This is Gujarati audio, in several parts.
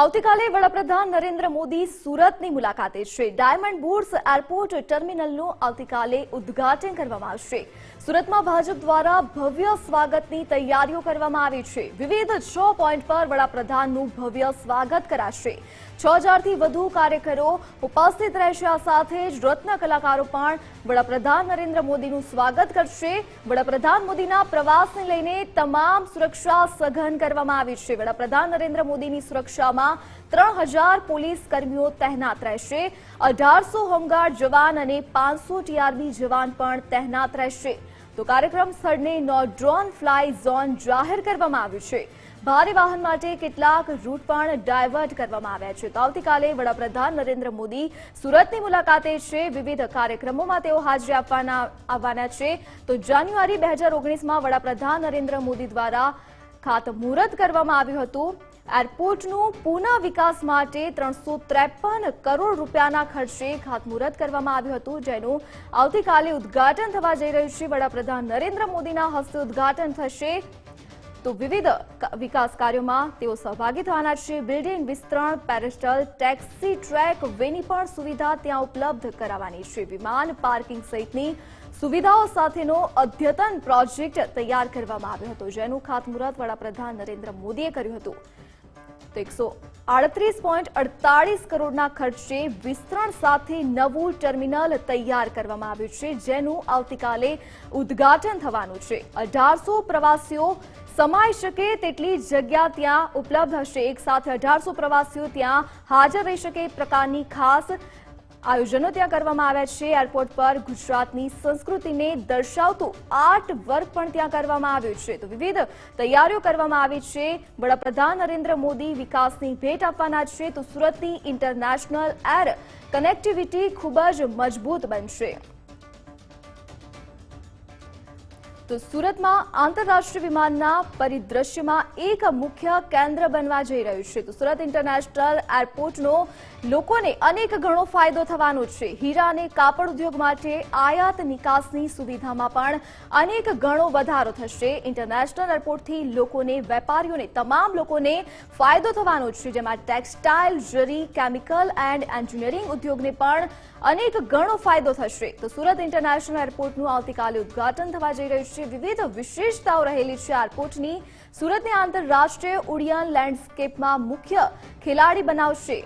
આવતીકાલે વડાપ્રધાન નરેન્દ્ર મોદી સુરતની મુલાકાતે છે. ડાયમંડ બુર્સ એરપોર્ટ ટર્મિનલનું આવતીકાલે ઉદ્ઘાટન કરવામાં આવશે. સુરતમાં ભાજપ દ્વારા ભવ્ય સ્વાગતની તૈયારીઓ કરવામાં આવી છે. વિવિધ છ પોઈન્ટ પર વડાપ્રધાનનું ભવ્ય સ્વાગત કરાશે. છ હજારથી વધુ કાર્યકરો ઉપસ્થિત રહેશે. આ સાથે જ રત્ન કલાકારો પણ વડાપ્રધાન નરેન્દ્ર મોદીનું સ્વાગત કરશે. વડાપ્રધાન મોદીના પ્રવાસને લઈને તમામ સુરક્ષા સઘન કરવામાં આવી છે. વડાપ્રધાન નરેન્દ્ર મોદીની સુરક્ષામાં ત્રણ પોલીસ કર્મીઓ તહેનાત રહેશે. અઢારસો હોમગાર્ડ જવાન અને પાંચસો ટીઆરબી જવાન પણ તહેનાત રહેશે. તો કાર્યક્રમ સ્થળને નો ડ્રોન ફ્લાય ઝોન જાહેર કરવામાં આવ્યું છે. ભારે વાહન માટે કેટલાક રૂટ પણ ડાયવર્ટ કરવામાં આવ્યા છે. તો આવતીકાલે વડાપ્રધાન નરેન્દ્ર મોદી સુરતની મુલાકાતે છે. વિવિધ કાર્યક્રમોમાં તેઓ હાજરી આપવાના આવવાના છે. તો જાન્યુઆરી બે હજાર ઓગણીસમાં વડાપ્રધાન નરેન્દ્ર મોદી દ્વારા ખાતમુહૂર્ત કરવામાં આવ્યું હતું. એરપોર્ટનું પુનઃ વિકાસ માટે ત્રણસો ત્રેપન કરોડ રૂપિયાના ખર્ચે ખાતમુહૂર્ત કરવામાં આવ્યું હતું, જેનું આવતીકાલે ઉદ્ઘાટન થવા જઈ રહ્યું છે. વડાપ્રધાન નરેન્દ્ર મોદીના હસ્તે ઉદ્ઘાટન થશે. તો વિવિધ વિકાસ કાર્યોમાં તેઓ સહભાગી થવાના છે. બિલ્ડિંગ વિસ્તરણ, પેરેસ્ટલ, ટેક્સી, ટ્રેક, વેની પણ સુવિધા ત્યાં ઉપલબ્ધ કરાવવાની છે. વિમાન, પાર્કિંગ સહિતની સુવિધાઓ સાથેનો અદ્યતન પ્રોજેક્ટ તૈયાર કરવામાં આવ્યો હતો, જેનું ખાતમુહૂર્ત વડાપ્રધાન નરેન્દ્ર મોદીએ કર્યું હતું. તો એકસો આડત્રીસ પોઈન્ટ અડતાળીસ કરોડના ખર્ચે વિસ્તરણ સાથે નવું ટર્મિનલ તૈયાર કરવામાં આવ્યું છે, જેનું આવતીકાલે ઉદ્ઘાટન થવાનું છે. અઢારસો પ્રવાસીઓ સમાઈ શકે તેટલી જગ્યા ત્યાં ઉપલબ્ધ હશે. એક સાથે અઢારસો પ્રવાસીઓ ત્યાં હાજર રહી શકે પ્રકારની ખાસ આયોજનો ત્યાં કરવામાં આવ્યા છે. એરપોર્ટ પર ગુજરાતની સંસ્કૃતિને દર્શાવતું આર્ટ વર્ક પણ ત્યાં કરવામાં આવ્યું છે. તો વિવિધ તૈયારીઓ કરવામાં આવી છે. વડાપ્રધાન નરેન્દ્ર મોદી વિકાસની ભેટ આપવાના છે. તો સુરતની ઇન્ટરનેશનલ એર કનેક્ટિવિટી ખૂબ જ મજબૂત બનશે. તો સુરતમાં આંતરરાષ્ટ્રીય વિમાનના પરિદ્રશ્યમાં એક મુખ્ય કેન્દ્ર બનવા જઈ રહ્યું છે. તો સુરત ઇન્ટરનેશનલ એરપોર્ટનો લોકોને અનેક ઘણો ફાયદો થવાનો છે. હીરા અને કાપડ ઉદ્યોગ માટે આયાત નિકાસની સુવિધામાં પણ અનેક ગણો વધારો થશે. ઇન્ટરનેશનલ એરપોર્ટથી લોકોને, વેપારીઓને, તમામ લોકોને ફાયદો થવાનો છે. જેમાં ટેક્સટાઇલ, જરી, કેમિકલ એન્ડ એન્જિનિયરિંગ ઉદ્યોગને પણ અનેક ગણો ફાયદો થશે. તો સુરત ઇન્ટરનેશનલ એરપોર્ટનું આવતીકાલે ઉદ્ઘાટન થવા જઈ રહ્યું છે. વિવિધ વિશેષતાઓ રહેલી છે એરપોર્ટની સુરતને આંતરરાષ્ટ્રીય ઉડ્ડયન લેન્ડસ્કેપમાં મુખ્ય ખેલાડી બનાવશે.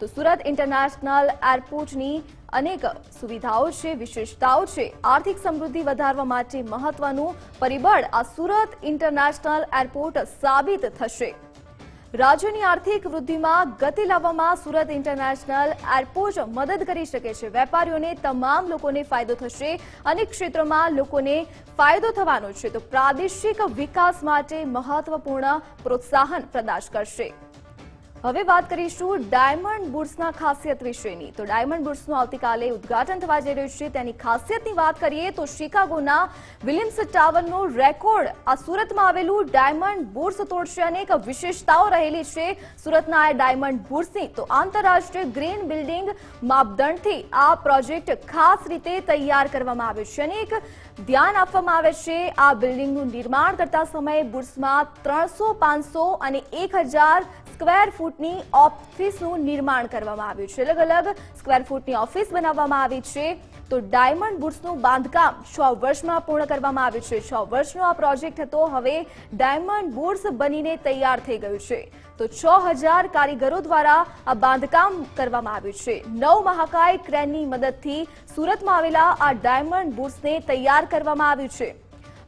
તો સુરત ઇન્ટરનેશનલ એરપોર્ટની અનેક સુવિધાઓ છે, વિશેષતાઓ છે. આર્થિક સમૃદ્ધિ વધારવા માટે મહત્વનું પરિબળ આ સુરત ઇન્ટરનેશનલ એરપોર્ટ સાબિત થશે. રાજ્યની આર્થિક વૃદ્ધિમાં ગતિ લાવવામાં સુરત ઇન્ટરનેશનલ એરપોર્ટ મદદ કરી શકે છે. વેપારીઓને તમામ લોકોને ફાયદો થશે અનેક ક્ષેત્રોમાં લોકોને ફાયદો થવાનો છે. તો પ્રાદેશિક વિકાસ માટે મહત્વપૂર્ણ પ્રોત્સાહન પ્રદાન કરશે. હવે વાત કરીશું ડાયમંડ બુટ્સના ખાસિયત વિશેની. તો ડાયમંડ બુટ્સનું આવતીકાલે ઉદ્ઘાટન થવા જઈ રહ્યું છે. તેની ખાસિયતની વાત કરીએ તો શિકાગોના વિલિયમ્સ ટાવરનો રેકોર્ડ આ સુરતમાં આવેલું ડાયમંડ બુર્સ તોડશે અનેક વિશેષતાઓ રહેલી છે સુરતના આ ડાયમંડ બુટ્સની તો આંતરરાષ્ટ્રીય ગ્રીન બિલ્ડિંગ માપદંડથી આ પ્રોજેક્ટ ખાસ રીતે તૈયાર કરવામાં આવ્યો છે અનેક ધ્યાન આપવામાં આવે છે આ બિલ્ડિંગનું નિર્માણ કરતા સમયે બુર્સમાં ત્રણસો, પાંચસો અને એક સ્ક્વેર ફૂટની ઓફિસનું નિર્માણ કરવામાં આવ્યું છે. અલગ અલગ સ્ક્વેર ફૂટની ઓફિસ બનાવવામાં આવી છે. તો ડાયમંડ બુટ્સનું બાંધકામ છ વર્ષમાં પૂર્ણ કરવામાં આવ્યું છે. છ વર્ષનો આ પ્રોજેક્ટ હતો. હવે ડાયમંડ બુટ્સ બનીને તૈયાર થઈ ગયું છે. તો છ હજાર કારીગરો દ્વારા આ બાંધકામ કરવામાં આવ્યું છે. નવ મહાકાય ક્રેનની મદદથી સુરતમાં આવેલા આ ડાયમંડ બુટ્સને તૈયાર કરવામાં આવ્યું છે.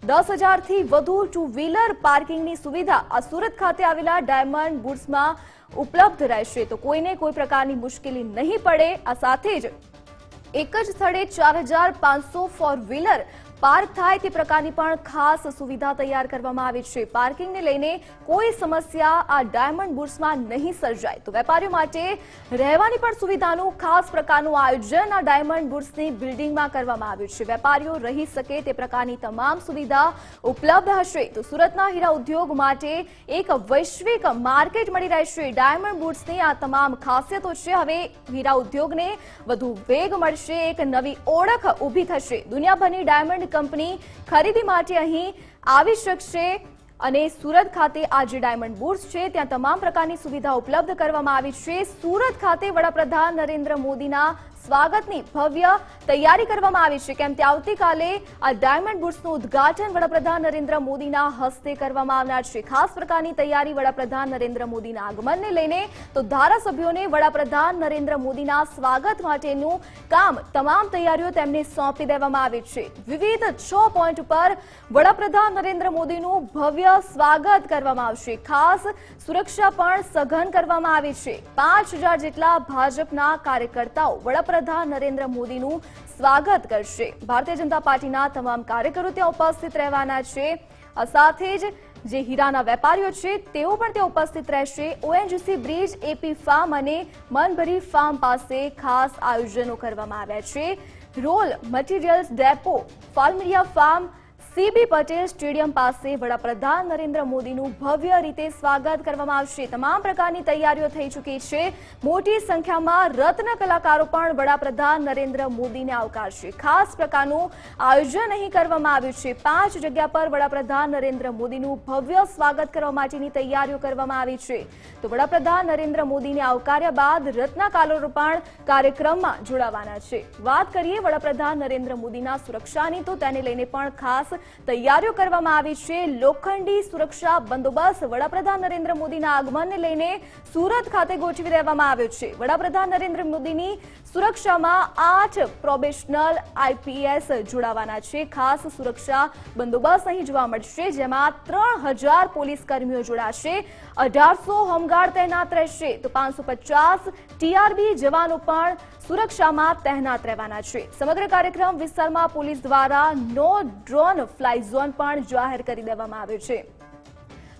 દસ હજારથી વધુ ટુ વ્હીલર પાર્કિંગની સુવિધા આ સુરત ખાતે આવેલા ડાયમંડ બુટ્સમાં ઉપલબ્ધ રહેશે. તો કોઈને કોઈ પ્રકારની મુશ્કેલી નહીં પડે. આ સાથે જ એક જ સ્થળે ચાર હજાર પાંચસો ફોર વ્હીલર પાર્ક થાય તે પ્રકારની પણ ખાસ સુવિધા તૈયાર કરવામાં આવી છે. પાર્કિંગને લઈને કોઈ સમસ્યા આ ડાયમંડ બુર્સમાં નહીં સર્જાય. તો વેપારીઓ માટે રહેવાની પણ સુવિધાનું ખાસ પ્રકારનું આયોજન આ ડાયમંડ બુર્સની બિલ્ડિંગમાં કરવામાં આવ્યું છે. વેપારીઓ રહી શકે તે પ્રકારની તમામ સુવિધા ઉપલબ્ધ હશે. તો સુરતના હીરા ઉદ્યોગ માટે એક વૈશ્વિક માર્કેટ મળી રહેશે ડાયમંડ બુટ્સની આ તમામ ખાસિયતો છે. હવે હીરા ઉદ્યોગને વધુ વેગ મળશે. એક નવી ઓળખ ઊભી થશે. દુનિયાભરની ડાયમંડ કંપની ખરીદી માટે અહીં આવી શકશે અને સુરત ખાતે આ જે ડાયમંડ બુર્સ છે, ત્યાં તમામ પ્રકારની સુવિધા ઉપલબ્ધ કરવામાં આવી છે. સુરત ખાતે વડાપ્રધાન નરેન્દ્ર મોદીના સ્વાગતની ભવ્ય તૈયારી કરવામાં આવી છે. કેમ કે આવતીકાલે આ ડાયમંડ બુટ્સનું ઉદ્ઘાટન વડાપ્રધાન નરેન્દ્ર મોદીના હસ્તે કરવામાં આવનાર છે. ખાસ પ્રકારની તૈયારી વડાપ્રધાન નરેન્દ્ર મોદીના આગમનને લઈને તો ધારાસભ્યોને વડાપ્રધાન નરેન્દ્ર મોદીના સ્વાગત માટેનું કામ તમામ તૈયારીઓ તેમને સોંપી દેવામાં આવી છે. વિવિધ છ પોઈન્ટ ઉપર વડાપ્રધાન નરેન્દ્ર મોદીનું ભવ્ય સ્વાગત કરવામાં આવશે. ખાસ સુરક્ષા પણ સઘન કરવામાં આવી છે. પાંચ જેટલા ભાજપના કાર્યકર્તાઓ વડાપ્રધાન નરેન્દ્ર મોદીનું સ્વાગત કરશે. ભારતીય જનતા પાર્ટીના તમામ કાર્યકરો ત્યાં ઉપસ્થિત રહેવાના છે. સાથે જ જે હીરાના વેપારીઓ છે, તેઓ પણ ત્યાં ઉપસ્થિત રહેશે. ઓએનજીસી બ્રિજ એપી ફાર્મ અને મનભરી ફાર્મ પાસે ખાસ આયોજનો કરવામાં આવ્યા છે. રોલ મટીરિયલ્સ ડેપો ફાલ્મિયા ફાર્મ સીબી પટેલ સ્ટેડિયમ પાસે વડાપ્રધાન નરેન્દ્ર મોદીનું ભવ્ય રીતે સ્વાગત કરવામાં આવશે. તમામ પ્રકારની તૈયારીઓ થઈ ચૂકી છે. મોટી સંખ્યામાં રત્ન કલાકારો પણ વડાપ્રધાન નરેન્દ્ર મોદીને આવકારશે. ખાસ પ્રકારનું આયોજન અહીં કરવામાં આવ્યું છે. પાંચ જગ્યા પર વડાપ્રધાન નરેન્દ્ર મોદીનું ભવ્ય સ્વાગત કરવા માટેની તૈયારીઓ કરવામાં આવી છે. તો વડાપ્રધાન નરેન્દ્ર મોદીને આવકાર્યા બાદ રત્નકારો પણ કાર્યક્રમમાં જોડાવાના છે. વાત કરીએ વડાપ્રધાન નરેન્દ્ર મોદીના સુરક્ષાની, તો તેને લઈને પણ ખાસ તૈયારીઓ કરવામાં આવી છે. લોખંડી સુરક્ષા બંદોબસ્ત વડાપ્રધાન નરેન્દ્ર મોદીના આગમનને લઈને સુરત ખાતે ગોઠવી દેવામાં આવ્યો છે. વડાપ્રધાન નરેન્દ્ર મોદીની સુરક્ષામાં આઠ પ્રોબેશનલ આઈપીએસ જોડાવાના છે. ખાસ સુરક્ષા બંદોબસ્ત અહીં જોવા મળશે, જેમાં ત્રણ હજાર પોલીસ કર્મીઓ જોડાશે, અઢારસો હોમગાર્ડ તૈનાત રહેશે. તો પાંચસો પચાસ ટીઆરબી જવાનો પણ સુરક્ષામાં તહેનાત રહેવાના છે. સમગ્ર કાર્યક્રમ વિસ્તારમાં પોલીસ દ્વારા નો ડ્રોન ફ્લાય ઝોન પણ જાહેર કરી દેવામાં આવ્યો છે.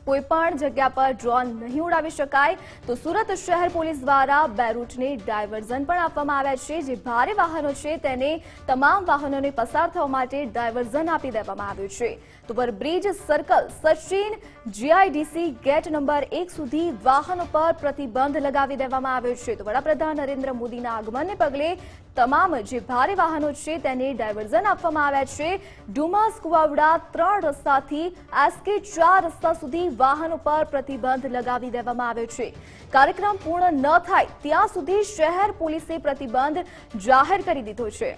કોઈ પણ જગ્યા પર ડ્રોન નહીં ઉડાવી શકાય, તો સુરત શહેર પોલીસ દ્વારા બે રૂટને ડાયવર્ઝન પણ આપવામાં આવ્યા છે. જે ભારે વાહનો છે, તેને તમામ વાહનોને પસાર થવા માટે ડાયવર્ઝન આપી દેવામાં આવ્યું છે. તો bridge circle Sachin GIDC gate number એક સુધી વાહનો પર પ્રતિબંધ લગાવી દેવામાં આવ્યો છે. તો વડાપ્રધાન નરેન્દ્ર મોદીના આગમનને પગલે તમામ જે ભારે વાહનો છે, તેને ડાયવર્ઝન આપવામાં આવ્યા છે. ડુમસ, કુવાવડા, ત્રણ રસ્તાથી એસકે ચાર રસ્તા સુધી વાહનો પર પ્રતિબંધ લગાવી દેવામાં આવ્યો છે. કાર્યક્રમ પૂર્ણ ન થાય ત્યાં સુધી શહેર પોલીસે પ્રતિબંધ જાહેર કરી દીધો છે.